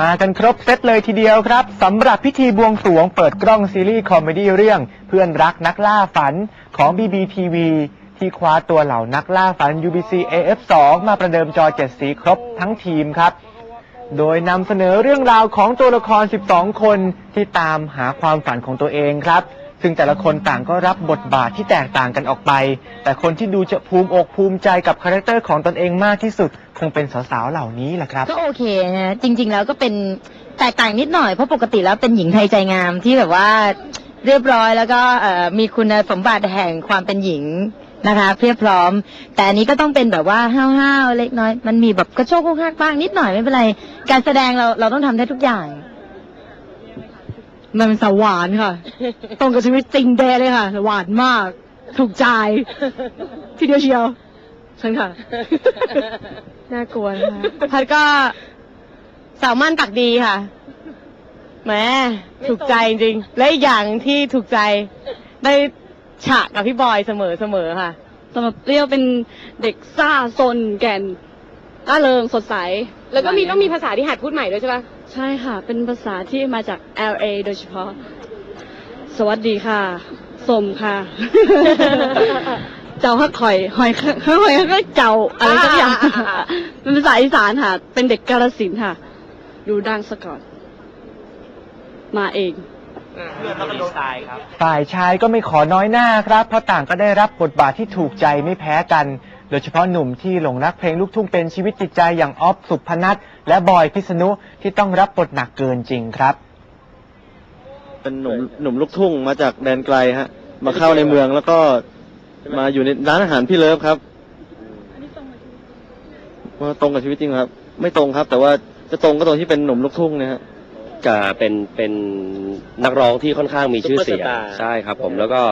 มากันครบเซตเลยทีเดียวครับสำหรับพิธีบวงสรวงเปิดกล้องซีรีส์คอมเมดี้เรื่อง เพื่อนรักนักล่าฝันของ BBTV ที่คว้าตัวเหล่านักล่าฝัน UBC AF2 มาประเดิมจอเจ็ดสีครบทั้งทีมครับ โดยนำเสนอเรื่องราวของตัวละคร 12 คนที่ตามหาความฝันของตัวเองครับ ซึ่งแต่ละคนต่างก็รับบทบาทที่แตกต่างกันออกไป แต่คนที่ดูจะภูมิอกภูมิใจกับคาแรคเตอร์ของตนเองมากที่สุด คงเป็นสาวๆเหล่านี้แหละครับ ก็โอเคนะจริง ๆ แล้วก็เป็นแตกต่างนิดหน่อยเพราะปกติแล้วเป็นหญิงไทยใจงามที่แบบว่าเรียบร้อยแล้วก็เอ่อมีคุณสมบัติแห่งความเป็นหญิงนะคะเพียบพร้อม แต่อันนี้ก็ต้องเป็นแบบว่าห้าวๆเล็กน้อย มันมีแบบกระโชกโคกหักบ้างนิดหน่อยไม่เป็นไร การแสดงเราเราต้องทำได้ทุกอย่าง มันเป็นสาวหวานค่ะ ตรงกับชีวิตจริงเดะเลยค่ะ หวานมาก ถูกใจ ทีเดียวเชียว ฉันค่ะ น่ากลัวนะคะพัดก็สาวมั่นตักดีค่ะ แหม ถูกใจจริงและอีกอย่างที่ถูกใจ ได้ฉะกับพี่บอยเสมอเสมอค่ะ สำหรับเรียวเป็นเด็กซ่าซนแก่น ร่าเริงสดใส แล้วก็มีต้องมีภาษาที่หัดพูดใหม่ด้วยใช่ปะใช่ค่ะ เป็นภาษาที่มาจาก LA โดยเฉพาะ สวัสดีค่ะ สมค่ะ เจ้าฮักคอยหอยฮักคอยก็เจ้าอะไรสักอย่างเป็นภาษาอีสานค่ะ เป็นเด็กกาลสินธุ์ค่ะ ดูดังสะก่อน มาเองฝ่ายชายก็ไม่ขอน้อยหน้าครับ เพราะต่างก็ได้รับบทบาทที่ถูกใจไม่แพ้กัน โดยเฉพาะหนุ่มที่หลงรักเพลงลูกทุ่งเป็นชีวิตจิตใจอย่างออฟสุพนัทและบอยพิษณุที่ต้องรับบทหนักเกินจริงครับ เป็นหนุ่มหนุ่มลูกทุ่งมาจากแดนไกลฮะ มาเข้าในเมืองแล้วก็มาอยู่ในร้านอาหารพี่เลิฟครับว่าตรงกับชีวิตจริงครับ ไม่ตรงครับ แต่ว่าจะตรงก็ตรงที่เป็นหนุ่มลูกทุ่งนะฮะ จะเป็นเป็นนักร้องที่ค่อนข้างมีชื่อเสียงซุปเปอร์สตาร์ใช่ครับผมแล้วก็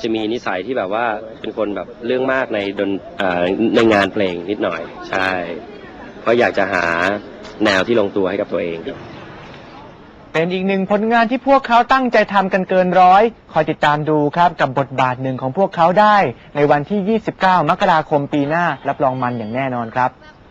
จะมีนิสัยที่แบบว่าเป็นคนแบบเรื่องมากในดนอ่าในงานเพลงนิดหน่อย ใช่ก็อยากจะหาแนวที่ลงตัวให้กับตัวเองครับ เป็นอีกหนึ่งผลงานที่พวกเขาตั้งใจทำกันเกินร้อย คอยติดตามดูครับกับบทบาทหนึ่งของพวกเขาได้ ในวันที่ 29 มกราคมปีหน้า รับรองมันอย่างแน่นอนครับเ